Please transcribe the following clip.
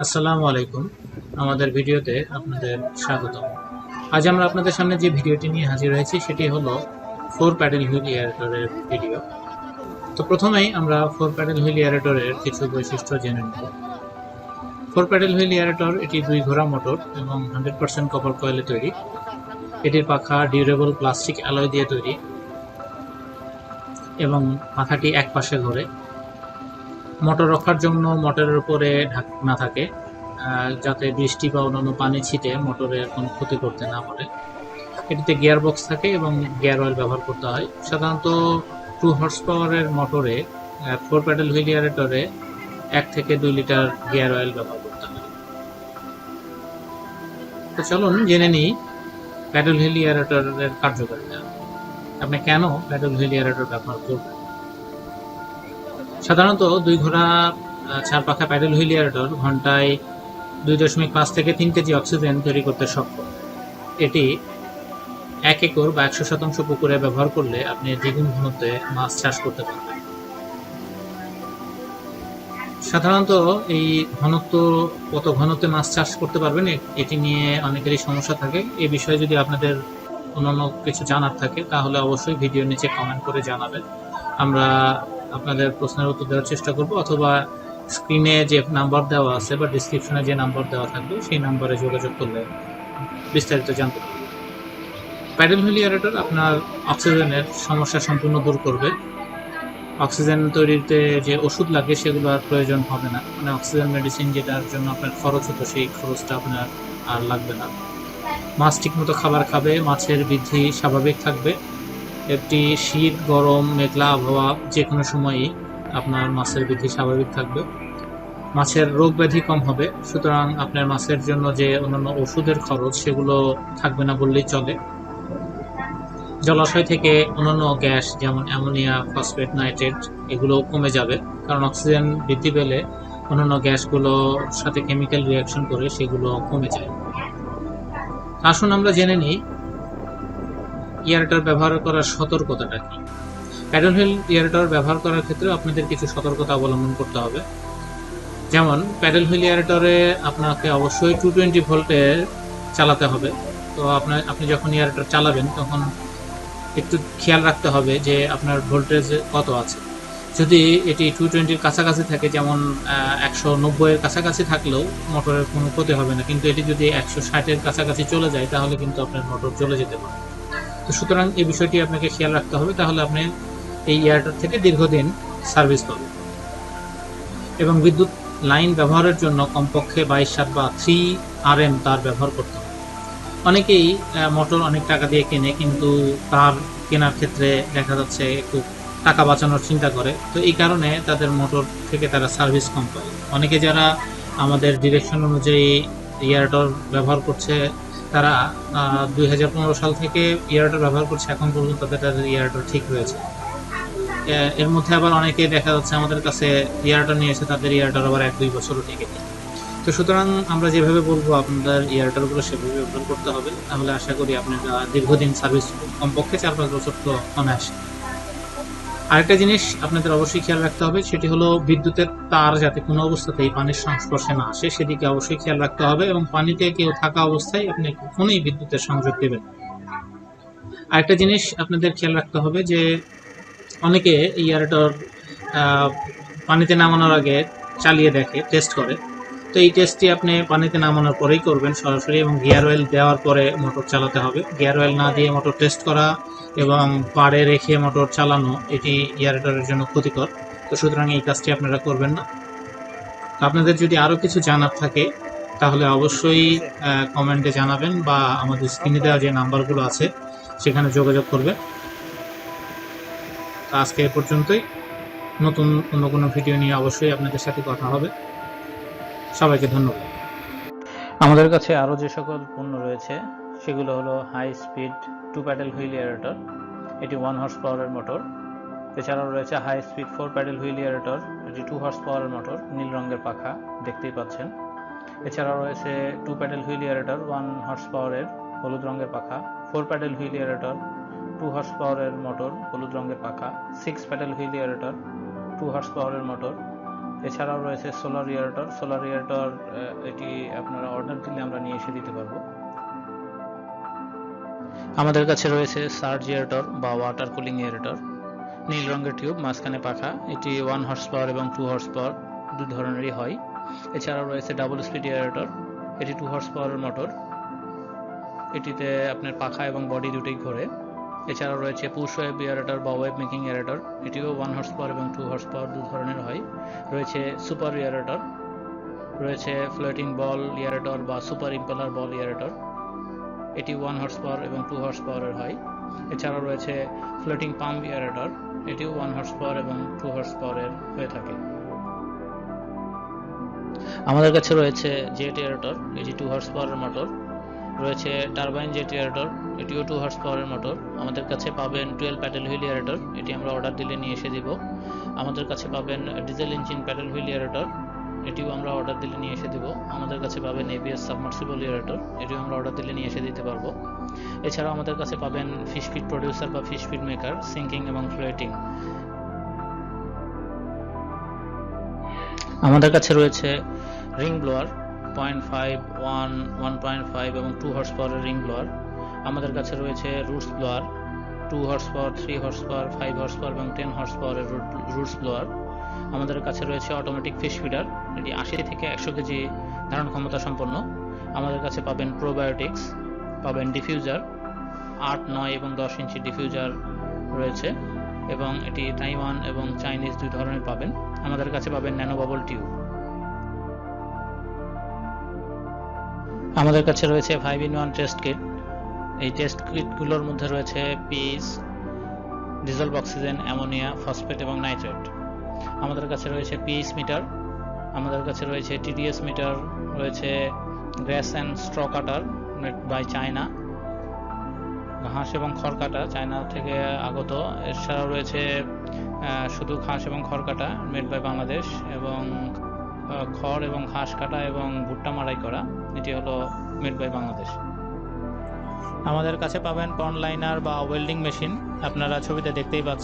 আসসালামু আলাইকুম। আমাদের ভিডিওতে আপনাদের স্বাগত আজ আমরা আপনাদের সামনে যে ভিডিওটি নিয়ে হাজির হয়েছি, সেটি হলো ফোর প্যাডেল হুইল এয়ারেটরের ভিডিও। তো প্রথমেই আমরা ফোর প্যাডেল হুইল এয়ারেটরের কিছু বৈশিষ্ট্য জেনে নেব। ফোর প্যাডেল হুইল এয়ারেটর, এটি দুই ঘোড়া মোটর এবং হান্ড্রেড পার্সেন্ট কপার কয়েলে তৈরি। এটির পাখা ডিউরেবল প্লাস্টিক অ্যালয় দিয়ে তৈরি এবং পাখাটি এক পাশে ঘোরে। মোটর রাখার জন্য মোটরের উপরে ঢাকনা থাকে যাতে বৃষ্টি বা অন্যান্য পানি ছিটে মোটরের কোনো ক্ষতি করতে না পারে। এটিতে গিয়ার বক্স থাকে এবং গিয়ার অয়েল ব্যবহার করতে হয়। সাধারণত টু হর্স পাওয়ারের মোটরে ফোর প্যাডেল হুইল এয়ারেটরে এক থেকে দুই লিটার গিয়ার অয়েল ব্যবহার করতে হয়। তো চলুন জেনে নিই প্যাডেল হুইল এয়ারেটরের কার্যকারিতা। আপনি কেন প্যাডেল হুইল এয়ারেটর ব্যবহার করবেন? সাধারণত দুই ঘোড়া চার পাখা প্যাডেল হুইল এয়ারেটর ঘন্টায় দুই দশমিক পাঁচ থেকে তিন কেজি অক্সিজেন তৈরি করতে সক্ষম। এটি এক একর বা একশো শতাংশ পুকুরে ব্যবহার করলে আপনি দ্বিগুণ ঘনত্বে মাছ চাষ করতে পারবেন। সাধারণত এই ঘনত্ব, কত ঘনত্বে মাছ চাষ করতে পারবেন এটি নিয়ে অনেকেরই সমস্যা থাকে। এ বিষয়ে যদি আপনাদের অন্যান্য কিছু জানার থাকে, তাহলে অবশ্যই ভিডিও নিচে কমেন্ট করে জানাবেন। আমরা আপনাদের প্রশ্নের উত্তর দেওয়ার চেষ্টা করব, অথবা স্ক্রিনে যে নাম্বার দেওয়া আছে বা ডিসক্রিপশনে যে নাম্বার দেওয়া থাকবে, সেই নাম্বারে যোগাযোগ করলে বিস্তারিত জানতে পারবেন প্যাডেল আপনার অক্সিজেনের সমস্যা সম্পূর্ণ দূর করবে। অক্সিজেন তৈরিতে যে ওষুধ লাগে সেগুলো আর প্রয়োজন হবে না। মানে অক্সিজেন মেডিসিন যেটার জন্য আপনার খরচ হতো, সেই খরচটা আপনার আর লাগবে না। মাছ ঠিকমতো খাবার খাবে, মাছের বৃদ্ধি স্বাভাবিক থাকবে। একটি শীত, গরম, মেঘলা আবহাওয়া যে কোনো সময়ই আপনার মাছের বৃদ্ধি স্বাভাবিক থাকবে। মাছের রোগ ব্যাধি কম হবে, সুতরাং আপনার মাছের জন্য যে অন্যান্য ওষুধের খরচ সেগুলো থাকবে না বললেই চলে। জলাশয় থেকে অন্যান্য গ্যাস যেমন অ্যামোনিয়া, ফসফেট, নাইট্রেট, এগুলো কমে যাবে, কারণ অক্সিজেন বৃদ্ধি পেলে অন্যান্য গ্যাসগুলোর সাথে কেমিক্যাল রিয়াকশন করে সেগুলো কমে যায়। আসুন আমরা জেনে নিই ইয়ারটার ব্যবহার করার সতর্কতাটা কি? প্যাডেল হুইল ইয়ারটার ব্যবহার করার ক্ষেত্রে আপনাদের কিছু সতর্কতা অবলম্বন করতে হবে। যেমন প্যাডেল হুইল ইয়ারেটরে আপনাকে অবশ্যই টু টোয়েন্টি ভোল্টে চালাতে হবে। তো আপনার আপনি যখন ইয়ারেটর চালাবেন, তখন একটু খেয়াল রাখতে হবে যে আপনার ভোল্টেজ কত আছে। যদি এটি টু টোয়েন্টির কাছাকাছি থাকে, যেমন একশো নব্বইয়ের কাছাকাছি থাকলেও মোটরের কোনো ক্ষতি হবে না। কিন্তু এটি যদি একশো ষাটের কাছাকাছি চলে যায়, তাহলে কিন্তু আপনার মোটর চলে যেতে পারে। সুতরাং এই বিষয়টি আপনাকে খেয়াল রাখতে হবে, তাহলে আপনি এই ইয়ারটার থেকে দীর্ঘদিন সার্ভিস পাবেন। এবং বিদ্যুৎ লাইন ব্যবহারের জন্য কমপক্ষে বাইশ সাত বা থ্রি আর এম তার ব্যবহার করতে হবে। অনেকেই মোটর অনেক টাকা দিয়ে কেনে, কিন্তু তার কেনার ক্ষেত্রে দেখা যাচ্ছে একটু টাকা বাঁচানোর চিন্তা করে। তো এই কারণে তাদের মোটর থেকে তারা সার্ভিস কম পায়। অনেকে যারা আমাদের ডিরেকশন অনুযায়ী ইয়ারটর ব্যবহার করছে তারা দুই হাজার পনেরো সাল থেকে ইয়ারটার ব্যবহার করছে, এখন পর্যন্ত তাদের তাদের ইয়ারটর ঠিক রয়েছে। এর মধ্যে আবার অনেকে দেখা যাচ্ছে আমাদের কাছে ইয়ারটার নিয়েছে তাদের ইয়ারটার আবার এক দুই বছরও টিকে তো সুতরাং আমরা যেভাবে বলব, আপনাদের ইয়ারটারগুলো সেভাবে ব্যবহার করতে হবে। তাহলে আশা করি আপনারা দীর্ঘদিন সার্ভিস কমপক্ষে চার পাঁচ বছর তো অনায়াসে আরেকটা জিনিস আপনাদের অবশ্যই খেয়াল রাখতে হবে, সেটি হলো বিদ্যুতের তার যাতে কোনো অবস্থাতেই পানির সংস্পর্শে না আসে, সেদিকে অবশ্যই খেয়াল রাখতে হবে এবং পানিতে কেউ থাকা অবস্থায় আপনি কখনোই বিদ্যুতের সংযোগ দেবেন আরেকটা জিনিস আপনাদের খেয়াল রাখতে হবে যে অনেকে ইয়ারটর পানিতে নামানোর আগে চালিয়ে দেখে টেস্ট করে। তো এই টেস্টটি আপনি পানিতে নামানোর পরেই করবেন সরাসরি এবং গিয়ার অয়েল দেওয়ার পরে মোটর চালাতে হবে। গিয়ার অয়েল না দিয়ে মোটর টেস্ট করা এবং পাড়ে রেখে মোটর চালানো, এটি ইয়ারেটরের জন্য ক্ষতিকর। তো সুতরাং এই কাজটি আপনারা করবেন না। আপনাদের যদি আরও কিছু জানার থাকে, তাহলে অবশ্যই কমেন্টে জানাবেন বা আমাদের স্ক্রিনে দেওয়া যে নাম্বারগুলো আছে, সেখানে যোগাযোগ করবেন। তো আজকে এ পর্যন্তই। নতুন অন্য কোনো ভিডিও নিয়ে অবশ্যই আপনাদের সাথে কথা হবে। সবাইকে ধন্যবাদ। আমাদের কাছে আরও যে সকল পণ্য রয়েছে, সেগুলো হলো high speed two paddle wheel aerator এটি ওয়ান হর্স পাওয়ারের মোটর এছাড়াও রয়েছে high speed four paddle wheel aerator এটি টু হর্স পাওয়ারের মোটর নীল রঙের পাখা, দেখতেই পাচ্ছেন। এছাড়াও রয়েছে two paddle wheel aerator one horse পাওয়ারের হলুদ রঙের পাখা four paddle wheel aerator two horse পাওয়ারের মোটর হলুদ রঙের পাখা six paddle wheel aerator two horse পাওয়ারের মোটর এছাড়াও রয়েছে সোলার রিয়ারেটর সোলার রিয়ারেটর এটি আপনারা অর্ডার দিলে আমরা নিয়ে এসে দিতে পারব। আমাদের কাছে রয়েছে সার্জ এয়ারেটর বা ওয়াটার কুলিং এয়ারেটর নীল রঙের টিউব মাঝখানে পাখা। এটি ওয়ান হর্স পাওয়ার এবং টু হর্স পাওয়ার দু ধরনেরই হয়। এছাড়াও রয়েছে ডাবল স্পিড এয়ারেটর এটি টু হর্স পাওয়ারের মোটর এটিতে আপনার পাখা এবং বডি দুটোই ঘোরে। এছাড়াও রয়েছে পুশ ওয়েব এয়ারেটর বা ওয়েব মেকিং এয়ারেটর এটিও ওয়ান হর্স পাওয়ার এবং টু হর্স পাওয়ার দু ধরনের হয়। রয়েছে সুপার এয়ারেটর রয়েছে ফ্লোটিং বল এয়ারেটর বা সুপার ইম্পেলার বল এয়ারেটর এটি ওয়ান হর্স পাওয়ার এবং টু হর্স পাওয়ারের হয়। এছাড়াও রয়েছে ফ্লোটিং পাম্প এয়ারেটর এটিও ওয়ান হর্স পাওয়ার এবং টু হর্স পাওয়ারের হয়ে থাকে। আমাদের কাছে রয়েছে জেট এয়ারেটর এটি টু হর্স পাওয়ারের মোটর রয়েছে টারবাইন জেট এয়ারেটর এটিও টু হর্স পাওয়ারের মোটর আমাদের কাছে পাবেন টুয়েলভ প্যাডেল হুইল এয়ারেটর এটি আমরা অর্ডার দিলে নিয়ে এসে দিব। আমাদের কাছে পাবেন diesel engine paddle wheel aerator এটিও আমরা অর্ডার দিলে নিয়ে এসে দিব। আমাদের কাছে পাবেন এবিএস সাবমার্সিবল এয়ারেটর এটিও আমরা অর্ডার দিলে নিয়ে এসে দিতে পারব। এছাড়াও আমাদের কাছে পাবেন ফিশ ফিড প্রডিউসার বা ফিশ ফিড মেকার সিঙ্কিং এবং ফ্লোয়েটিং আমাদের কাছে রয়েছে ring blower point five one one point five এবং টু হর্স পাওয়ারের রিং ব্লোয়ার আমাদের কাছে রয়েছে roots blower two horse power three horse power five horse power এবং টেন হর্স পাওয়ারের রুটস ব্লোয়ার আমাদের কাছে রয়েছে অটোমেটিক ফিশ ফিডার এটি আশি থেকে একশো কেজি ধারণ ক্ষমতা সম্পন্ন। আমাদের কাছে পাবেন প্রোবায়োটিক্স পাবেন ডিফিউজার আট, নয় এবং দশ ইঞ্চি ডিফিউজার রয়েছে এবং এটি তাইওয়ান এবং চাইনিজ দুই ধরনের পাবেন। আমাদের কাছে পাবেন ন্যানো বাবল টিউব আমাদের কাছে রয়েছে five in one test kit এই টেস্ট কিটগুলোর মধ্যে রয়েছে পিস ডিজেল অক্সিজেন অ্যামোনিয়া ফসফেট এবং নাইট্রেট আমাদের কাছে রয়েছে পিএইচ মিটার আমাদের কাছে রয়েছে টিডিএস মিটার রয়েছে grass and straw cutter made by China ঘাস এবং খড় কাটা চায়না থেকে আগত। এছাড়াও রয়েছে শুধু ঘাস এবং খড় কাটা মেড বাই বাংলাদেশ এবং খড় এবং ঘাস কাটা এবং ভুট্টা মাড়াই করা। এটি হলো মেড বাই বাংলাদেশ আমাদের কাছে পাবেন পন লাইনার বা ওয়েল্ডিং মেশিন আপনারা ছবিতে দেখতেই পাচ্ছেন।